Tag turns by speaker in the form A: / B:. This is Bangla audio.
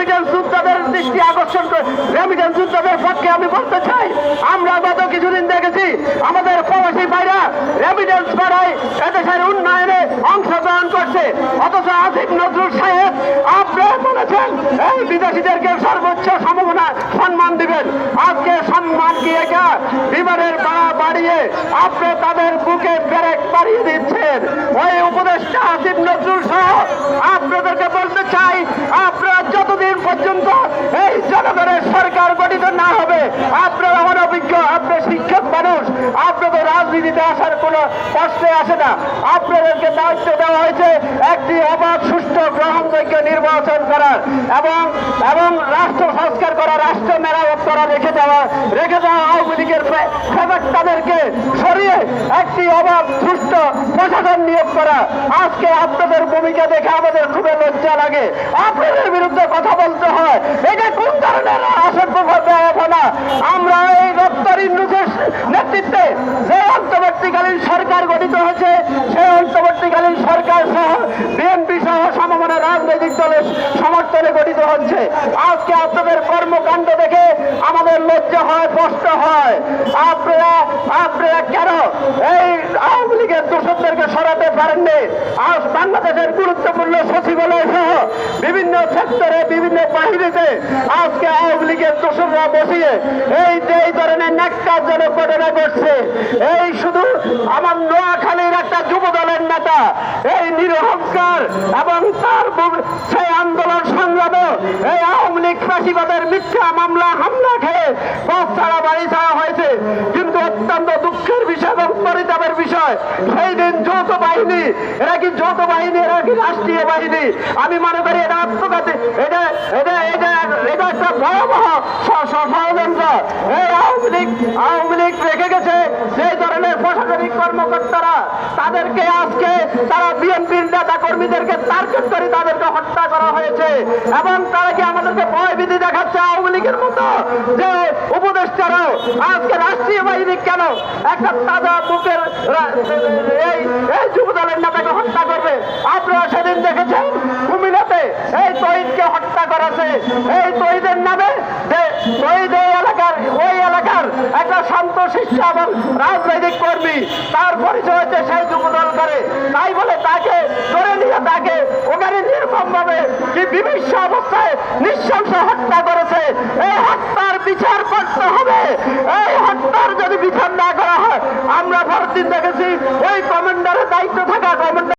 A: রেমিটেন্স যোদ্ধাদের দৃষ্টি আকর্ষণ করে রেমিটেন্স যোদ্ধাদের পক্ষে আমি বলতে চাই, আমরা গত কিছুদিন দেখেছি আমাদের প্রবাসী ভাইরা রেমিটেন্স পাড়ায় এদেশের উন্নয়নে অংশগ্রহণ করছে। অথচ আসিফ নজরুল সাহেব আপনারা বলেছেন, এই বিদেশিদেরকে সর্বোচ্চ সম্ভাবনা সম্মান দিবেন। আজকে সম্মান কি এটা? বিমানের ভাড়া বাড়িয়ে আপনি তাদের বুকে ব্যারেক বাড়িয়ে দিচ্ছেন। ওই উপদেষ্টা আসিফ নজরুল সহ আপনাদেরকে বলতে চাই আপনারা যতদিন পর্যন্ত এই জনগণের সরকার গঠিত না হবে আপনারা অনভিজ্ঞ আপনি শিক্ষক মানুষ আপনাদের রাজনীতিতে আসার কোনো প্রশ্নে আসে না। আপনাদেরকে দায়িত্ব দেওয়া হয়েছে একটি অবাধ, সুষ্ঠু গ্রহণযোগ্য নির্বাচন করার এবং এবং রাষ্ট্র সংস্কার করা, রাষ্ট্র মেরামত করা রেখে দেওয়া রেখে দেওয়া আওয়ামী লীগের তাদেরকে সরিয়ে একটি অবাধ, সুষ্ঠু প্রশাসন নিয়োগ করা। আজকে আপনাদের ভূমিকা দেখে আমাদের খুবই লজ্জা লাগে। আপনাদের বিরুদ্ধে কথা বলতে হয় এটা কোন ধরনের আসন না আমরা এই ডক্টর ইন্ডুসের নেতৃত্বে যে অন্তর্বর্তীকালীন সরকার গঠিত হয়েছে সেই অন্তর্বর্তীকালীন সরকার সহ বিএনপি সহ সমমনা রাজনৈতিক দলের সমর্থনে গঠিত হচ্ছে। আজকে আপনাদের কর্মকাণ্ড দেখে আমাদের লজ্জা হয়, কষ্ট হয়। আপনারা আপনারা কেন এই আওয়ামী লীগের দোষকদেরকে সরাতে পারেননি? আজ বাংলাদেশের গুরুত্বপূর্ণ সচিবালয় সহ বিভিন্ন সেক্টরে, বিভিন্ন বাহিনীতে আজকে আওয়ামী লীগের দোষকরা বসিয়ে এই যে ধরনের ন্যাক্কারজনক ঘটনা ঘটছে, এই শুধু আমার নোয়াখালীর একটা যুব দলের নেতা এই নিরহংকার এবং তার সেই আন্দোলন সংগ্রামে এই আওয়ামী লীগ ফাঁসিবাদের মিথ্যা মামলা, হামলা খেয়ে পথ ছাড়া বাড়ি ছাড়া হয়েছে। কিন্তু অত্যন্ত দুঃখের বিষয় এবং পরিতাপের বিষয়, সেই দিন যৌথ বাহিনী, এরা কি যৌথ বাহিনী, এরা কি রাষ্ট্রীয় বাহিনী? আমি মনে করি এটা আত্মঘাতী, এটা এটা এটা এটা একটা ভয়াবহ ষড়যন্ত্র। এই আওয়ামী লীগ আওয়ামী লীগ রেখে গেছে সেই ধরনের প্রশাসনিক কর্মকর্তারা, তাদেরকে আজকে তারা বিএনপির নেতা কর্মীদেরকে টার্গেট করে তাদেরকে হত্যা করা হয়েছে এবং তারা কি আমাদেরকে ভয় ভীতি দেখাচ্ছে আওয়ামী লীগের মতো? যে উপদেষ্টারাও আজকে রাষ্ট্রীয় বাহিনী কেন একটা তাজা বুকের এই যুবদলের নেতাকে হত্যা করবে? আপনারা সেদিন দেখেছেন কুমিল্লাতে এই তহিদকে হত্যা করেছে। এই তহিদের নামে যে তহিদ মানুষকে নৃশংস হত্যা করেছে। এই